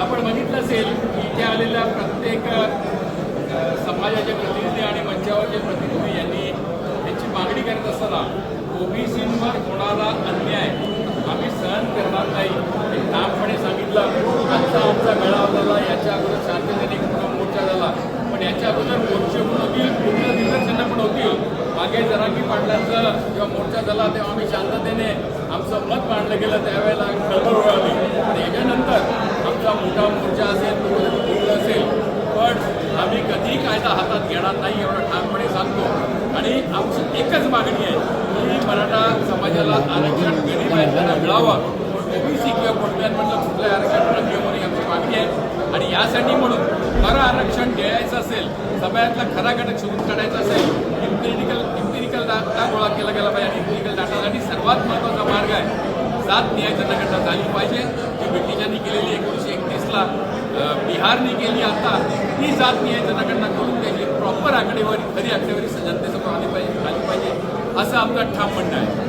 आपण बघितलं असेल की इथे आलेल्या प्रत्येक समाजाचे प्रतिनिधी आणि मंचावरचे प्रतिनिधी यांनी यांची मागणी करत असताना ओबीसींवर होणारा अन्याय आम्ही सहन करणार नाही हे ठामपणे सांगितलं. आजचा आमचा मेळावा याच्या पण याच्या अगोदर मोर्चे पण होतील पूर्ण निदर्शनं पण होतील. मागे जरांगी पाटलांचा जेव्हा मोर्चा झाला तेव्हा आम्ही शांततेने आमचं मत मांडलं गेलं त्यावेळेला खळबळ उडाली. पण याच्यानंतर आमचा मोठा मोर्चा असेल तो पूर्ण असेल पण आम्ही कधीही कायदा हातात घेणार नाही एवढं ठामपणे सांगतो. आणि आमची एकच मागणी आहे की मराठा समाजाला आरक्षण गरीब आहेत त्यांना मिळावं ओबीसी किंवा कुठल्यामधलं कुठल्या आरक्षण घेऊन आमची मागणी आहे. आणि यासाठी म्हणून खरं आरक्षण द्यायचं असेल सगळ्यातला खरा घटक शोधून काढायचा असेल इम्पिरिकल इम्पिरिकल डाटा गोळा केला गेला पाहिजे. आणि इम्पिरिकल डाटासाठी सर्वात महत्त्वाचा मार्ग आहे. जात न्याय घटना झाली पाहिजे. जी ब्रिटिशांनी केलेली एकोणीसशे एकतीसला बिहारने केली आता ती जात न्याय घटना करून त्याची प्रॉपर आकडेवारी खरी आकडेवारी जनतेसमोर आली पाहिजे आली पाहिजे. असं आमचं ठाम म्हणणं आहे.